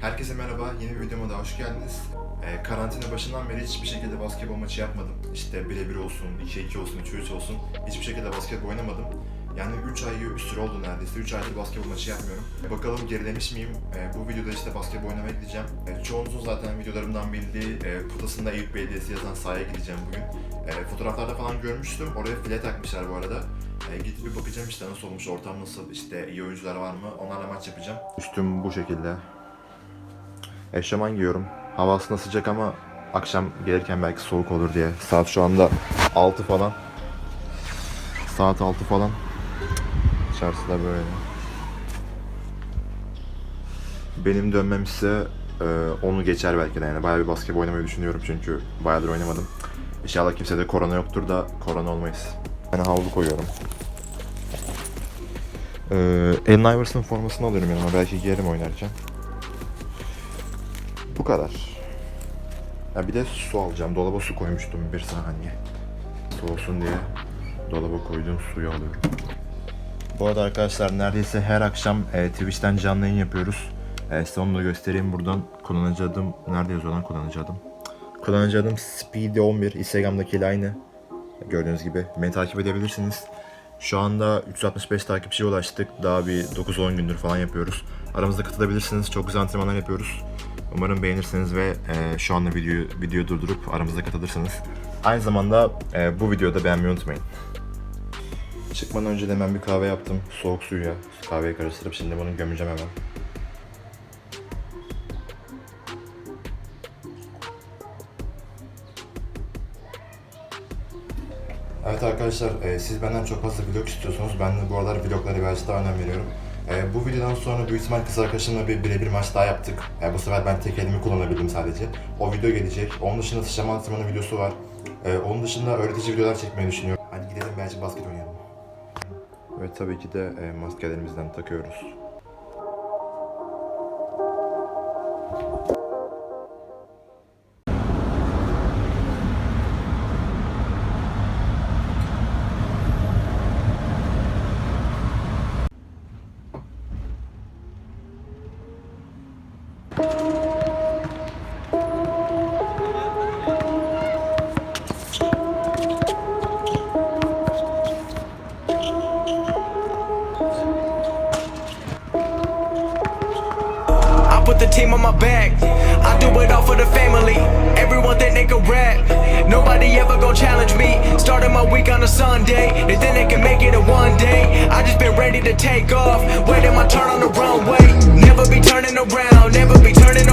Herkese merhaba, yeni bir videoma daha hoş geldiniz. Ee, karantina başından beri hiçbir şekilde basketbol maçı yapmadım. İşte birebir olsun, 2-2 olsun, 3-3 olsun. Hiçbir şekilde basketbol oynamadım. Yani 3 ay gibi bir süre oldu neredeyse. 3 aydır basketbol maçı yapmıyorum. Ee, bakalım gerilemiş miyim? Ee, bu videoda işte basketbol oynamaya gideceğim. Ee, çoğunuzun zaten videolarımdan bildiği e, potasında Eyüp Belediyesi yazan sahaya gideceğim bugün. Ee, fotoğraflarda falan görmüştüm. Oraya file takmışlar bu arada. E, gidip bir bakacağım işte nasıl olmuş, ortam nasıl, işte iyi oyuncular var mı, onlarla maç yapacağım. Üstüm bu şekilde. Eşofman giyiyorum. Hava aslında sıcak ama akşam gelirken belki soğuk olur diye. Saat şu anda 6 falan. Saat 6 falan. De böyle. Benim dönmem ise e, onu geçer belki de yani. Bayağı bir basketbol oynamayı düşünüyorum çünkü bayağıdır oynamadım. İnşallah kimsede korona yoktur da korona olmayız. Ben havlu koyuyorum. Ee, Allen Iverson formasını alıyorum yanıma. Belki giyerim oynarken. Bu kadar. Ya bir de su alacağım. Dolaba su koymuştum bir saniye. Soğusun diye dolaba koyduğum suyu alıyorum. Bu arada arkadaşlar neredeyse her akşam e, Twitch'ten canlı yayın yapıyoruz. E, size onu da göstereyim buradan. Kullanıcı adım, nerede yazıyor lan kullanıcı adım? Kullanıcı adım Speedy11. Instagram'dakiyle aynı. Gördüğünüz gibi. Beni takip edebilirsiniz. Şu anda 365 takipçiye ulaştık. Daha bir 9-10 gündür falan yapıyoruz. Aramızda katılabilirsiniz. Çok güzel antrenmanlar yapıyoruz. Umarım beğenirsiniz ve e, şu anda videoyu, videoyu durdurup aramızda katılırsınız. Aynı zamanda e, bu videoda beğenmeyi unutmayın. Çıkmadan önce de hemen bir kahve yaptım. Soğuk suyla kahveyi karıştırıp şimdi bunu gömeceğim hemen. Evet arkadaşlar, e, siz benden çok fazla vlog istiyorsunuz. Ben de bu aralar vloglara birazcık daha önem veriyorum. E, bu videodan sonra büyük ihtimal kız arkadaşımla bir birebir maç daha yaptık. E, bu sefer ben tek elimi kullanabildim sadece. O video gelecek. Onun dışında sıçrama antrenmanı videosu var. E, onun dışında öğretici videolar çekmeyi düşünüyorum. Hadi gidelim belki basket oynayalım. Ve tabii ki de e, maskelerimizden takıyoruz. Put the team on my back. I do it all for the family. Everyone think they can rap. Nobody ever gon' challenge me. Starting my week on a Sunday. They think they can make it in one day. I just been ready to take off. Waiting my turn on the runway. Never be turning around. Never be turning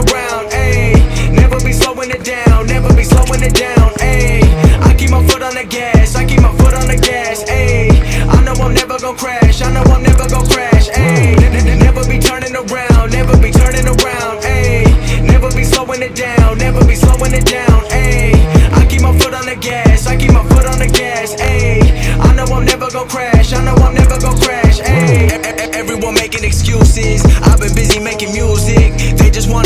it down. Never be slowing it down. Ayy. I keep my foot on the gas. I keep my foot on the gas. Ayy. I know I'm never gon' crash. I know I'm never gon' crash. Ayy. Everyone making excuses. I've been busy making music.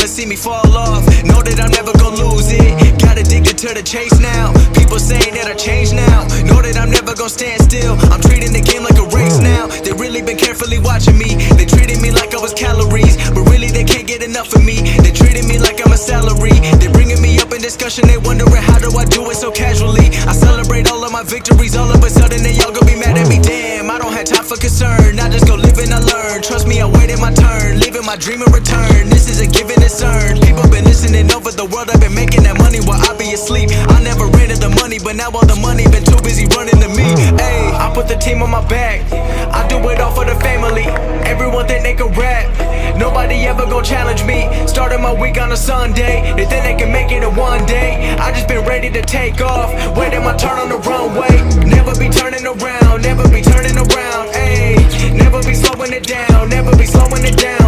Wanna see me fall off. Know that I'm never gon' lose it. Got addicted to the chase now. People saying that I changed now. Know that I'm never gon' stand still. I'm treating the game like a race now. They really been carefully watching me. They treated me like I was calories, but really they can't get enough of me. They treated me like I'm a salary. They bringing me up in discussion. They wondering how do I do it so casually. I celebrate all of my victories. All of a sudden they all gonna be mad at me. Damn, I don't have time for concern. I just go live and I learn. Trust me, I waited my turn. My dream in return. This is a given, it's earned. People been listening over the world. I've been making that money while I be asleep. I never ran to the money, but now all the money been too busy running to me. Hey, I put the team on my back. I do it all for the family. Everyone think they can rap. Nobody ever gon' challenge me. Started my week on a Sunday. They think they can make it in one day. I just been ready to take off. Waiting my turn on the runway. Never be turning around. Never be turning around. Ayy. Never be slowing it down. Never be slowing it down.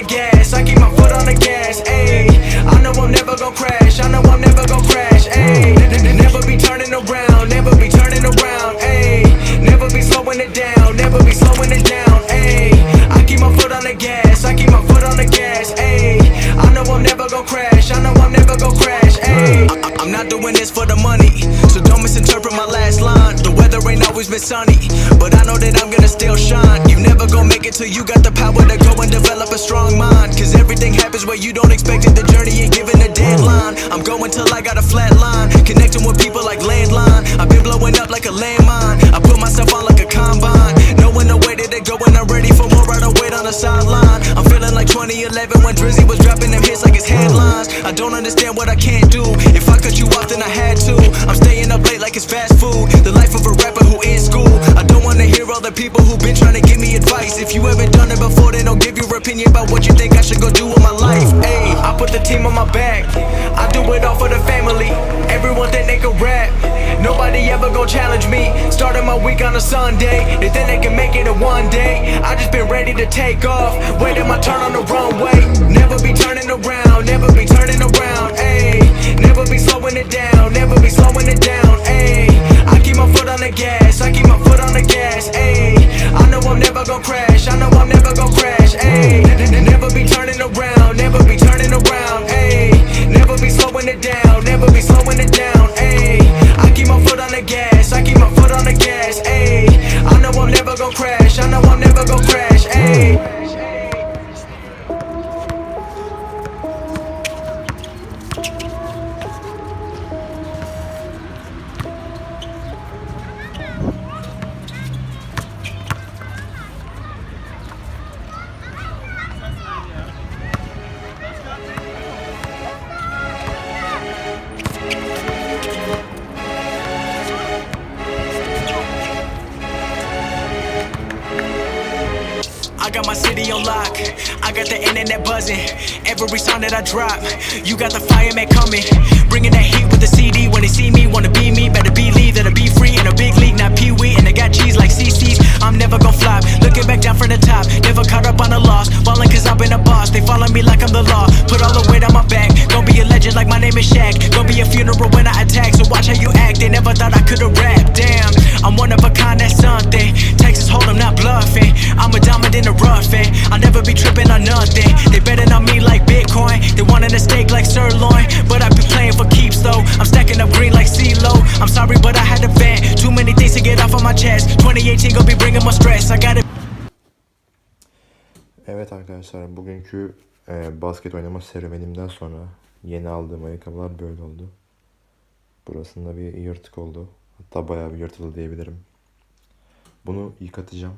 The gas. I keep my foot on the gas. Ayy. I know I'm never gon' crash. I know I'm never gon' crash. Weather ain't always been sunny, but I know that I'm gonna still shine. You never gonna make it till you got the power to go and develop a strong mind. Cause everything happens where you don't expect it. The journey ain't given a deadline. I'm going till I got a flat line, connecting with people like landline. I've been blowing up like a landmine. The people who've been trying to give me advice. If you haven't done it before, then don't give your opinion about what you think I should go do with my life. Ayy, I put the team on my back. I do it all for the family. Everyone think they can rap. Nobody ever gon' challenge me. Starting my week on a Sunday. They think they can make it in one day. I just been ready to take off. Waiting my turn on the runway. Never be turning around. Never be turning around. Ayy, never be slowing it down. Never be slowing the internet buzzing. Every song that I drop, you got the fireman coming. Bringing that heat with the CD. When they see me, wanna be me. Better believe that I be free in a big league, not Pee Wee. And I got cheese like CC's. I'm never gonna flop. Looking back down from the top. Never caught up on a loss. Ballin' cause I've been a boss. They follow me like I'm the law. Put all the weight on my Evet arkadaşlar bugünkü e, basket oynama serüvenimden sonra yeni aldığım ayakkabılar böyle oldu. Burasında bir yırtık oldu. Hatta bayağı bir yırtıldı diyebilirim. Bunu yıkatacağım.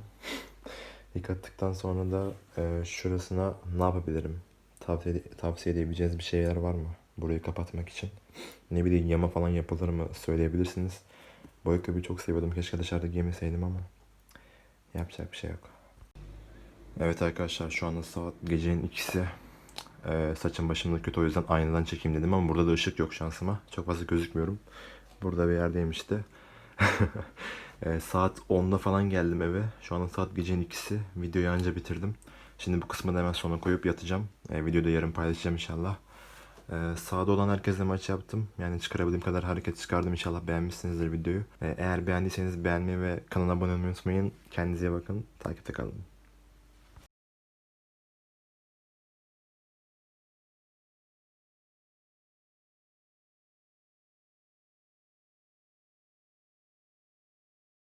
Yıkattıktan sonra da e, şurasına ne yapabilirim? Tavsiye, tavsiye edebileceğiniz bir şeyler var mı? Burayı kapatmak için. Ne bileyim yama falan yapılır mı söyleyebilirsiniz. Bu ayakkabıyı çok seviyordum. Keşke dışarıda giymeseydim ama yapacak bir şey yok. Evet arkadaşlar şu anda saat gecenin ikisi. Ee, saçım başım da kötü o yüzden aynadan çekeyim dedim ama burada da ışık yok şansıma. Çok fazla gözükmüyorum. Burada bir yerdeyim işte. Ee, saat 10'da falan geldim eve. Şu anda saat gecenin ikisi. Videoyu anca bitirdim. Şimdi bu kısmı da hemen sona koyup yatacağım. Ee, videoyu da yarın paylaşacağım inşallah. Ee, sahada olan herkesle maç yaptım. Yani çıkarabildiğim kadar hareket çıkardım inşallah beğenmişsinizdir videoyu. Ee, eğer beğendiyseniz beğenmeyi ve kanala abone olmayı unutmayın. Kendinize bakın. Takipte kalın.